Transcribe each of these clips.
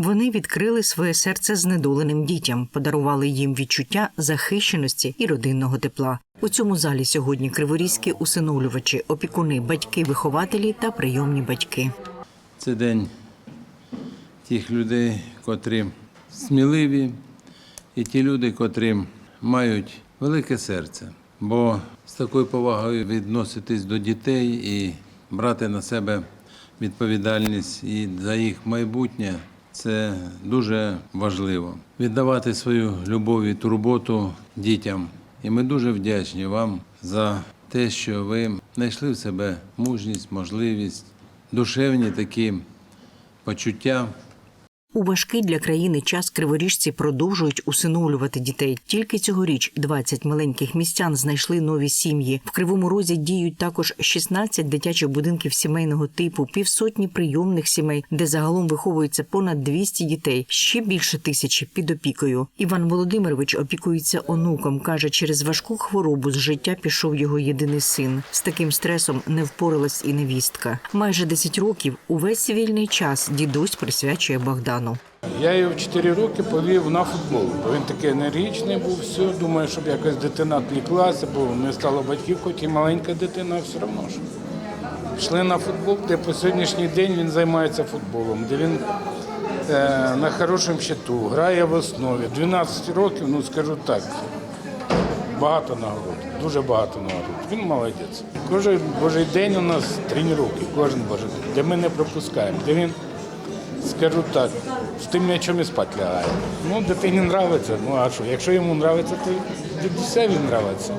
Вони відкрили своє серце знедоленим дітям, подарували їм відчуття захищеності і родинного тепла. У цьому залі сьогодні криворізькі усиновлювачі, опікуни, батьки, вихователі та прийомні батьки. Це день тих людей, котрі сміливі, і ті люди, котрі мають велике серце. Бо з такою повагою відноситись до дітей і брати на себе відповідальність і за їх майбутнє це дуже важливо. Віддавати свою любов і турботу дітям. І ми дуже вдячні вам за те, що ви знайшли в себе мужність, можливість, душевні такі почуття. У важкий для країни час криворіжці продовжують усиновлювати дітей. Тільки цьогоріч 20 маленьких містян знайшли нові сім'ї. В кривому розі діють також 16 дитячих будинків сімейного типу, півсотні прийомних сімей, де загалом виховується понад 200 дітей, ще більше тисячі під опікою. Іван Володимирович опікується онуком. каже, через важку хворобу з життя пішов його єдиний син. З таким стресом не впоралась і невістка. Майже 10 років увесь вільний час дідусь присвячує Богдану. Я його в 4 роки повів на футбол, бо він такий енергічний був, все, думаю, щоб якось дитина відвліклася, бо не стало батьків, хоч і маленька дитина, все одно ж. Пішли на футбол, де по сьогоднішній день він займається футболом, де він е, на хорошому щиту, грає в основі. 12 років, ну скажу так, багато нагород, дуже багато нагород. Він молодець. Кожен божий день у нас тренування, кожен божий день, де ми не пропускаємо, де він скажу так, з тим м'ячом і спати лягає. Ну, дитині подобається, ну а що, якщо йому подобається, то дідусеві подобається.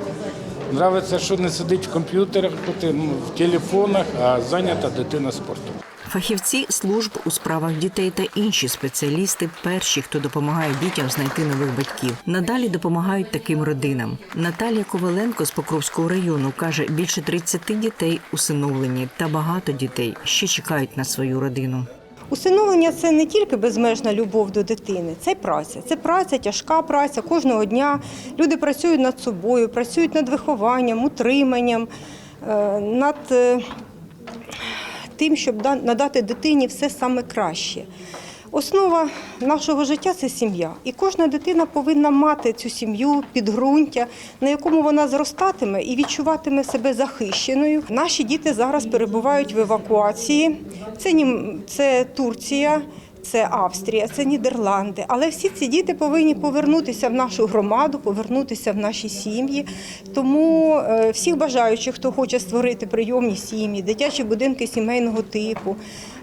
Нравиться, що не сидить в комп'ютерах, ну, в телефонах, а зайнята дитина спортом. Фахівці служб у справах дітей та інші спеціалісти перші, хто допомагає дітям знайти нових батьків. Надалі допомагають таким родинам. Наталія Коваленко з Покровського району каже, більше 30 дітей усиновлені та багато дітей ще чекають на свою родину. Усиновлення це не тільки безмежна любов до дитини, це праця. Це праця, тяжка праця кожного дня. Люди працюють над собою, працюють над вихованням, утриманням, е, над е, тим, щоб надати дитині все саме краще. Основа нашого життя це сім'я. І кожна дитина повинна мати цю сім'ю, підґрунтя, на якому вона зростатиме і відчуватиме себе захищеною. Наші діти зараз перебувають в евакуації. Це, це Турція. Це Австрія, це Нідерланди. Але всі ці діти повинні повернутися в нашу громаду, повернутися в наші сім'ї. Тому е, всіх бажаючих, хто хоче створити прийомні сім'ї, дитячі будинки сімейного типу,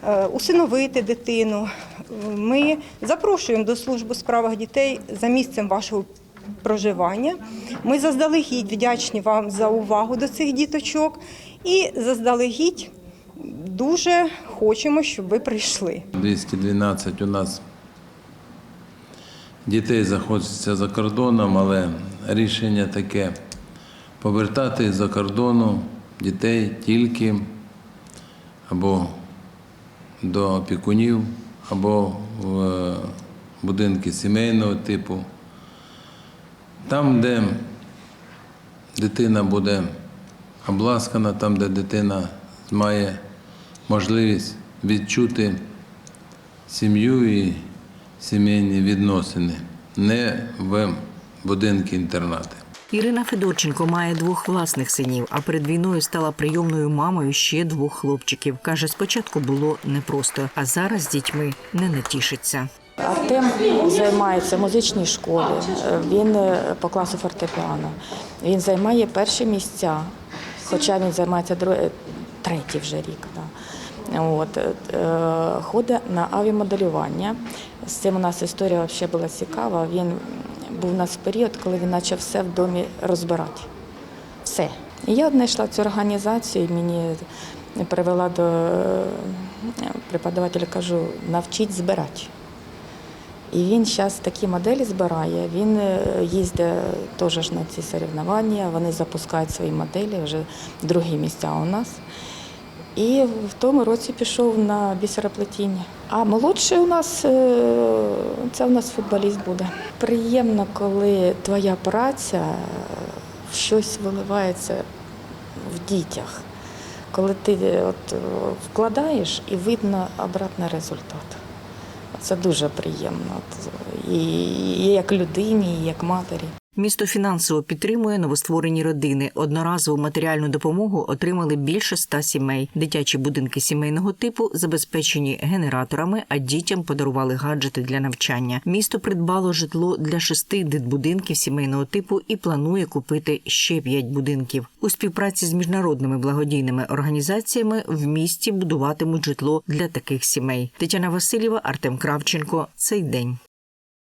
е, усиновити дитину, е, ми запрошуємо до служби у справах дітей за місцем вашого проживання. Ми заздалегідь вдячні вам за увагу до цих діточок і заздалегідь дуже хочемо, щоб ви прийшли. 212 у нас дітей знаходиться за кордоном, але рішення таке повертати за кордону дітей тільки або до опікунів, або в е, будинки сімейного типу. Там, де дитина буде обласкана, там, де дитина має можливість відчути сім'ю і сімейні відносини, не в будинки інтернати. Ірина Федорченко має двох власних синів, а перед війною стала прийомною мамою ще двох хлопчиків. Каже, спочатку було непросто, а зараз з дітьми не натішиться. Артем займається в музичній школі. Він е, по класу фортепіано. Він займає перші місця, хоча він займається друге, третій вже рік. Да. От, е, ходить на авіамоделювання. З цим у нас історія взагалі була цікава. Він був у нас період, коли він почав все в домі розбирати. Все. І я знайшла цю організацію, і мені привела до е, преподавателя, кажу, навчіть збирати. І він зараз такі моделі збирає. Він е, їздить теж на ці соревнування, вони запускають свої моделі, вже другі місця у нас. І в тому році пішов на бісероплетіння. А молодший у нас е, це у нас футболіст буде. Приємно, коли твоя праця е, щось виливається в дітях. Коли ти е, от, вкладаєш і видно обратний результат. Це дуже приємно. І як людині, і як матері. Місто фінансово підтримує новостворені родини. Одноразову матеріальну допомогу отримали більше ста сімей. Дитячі будинки сімейного типу забезпечені генераторами, а дітям подарували гаджети для навчання. Місто придбало житло для шести дитбудинків сімейного типу і планує купити ще п'ять будинків. У співпраці з міжнародними благодійними організаціями в місті будуватимуть житло для таких сімей. Тетяна Васильєва, Артем Кравченко. Цей день.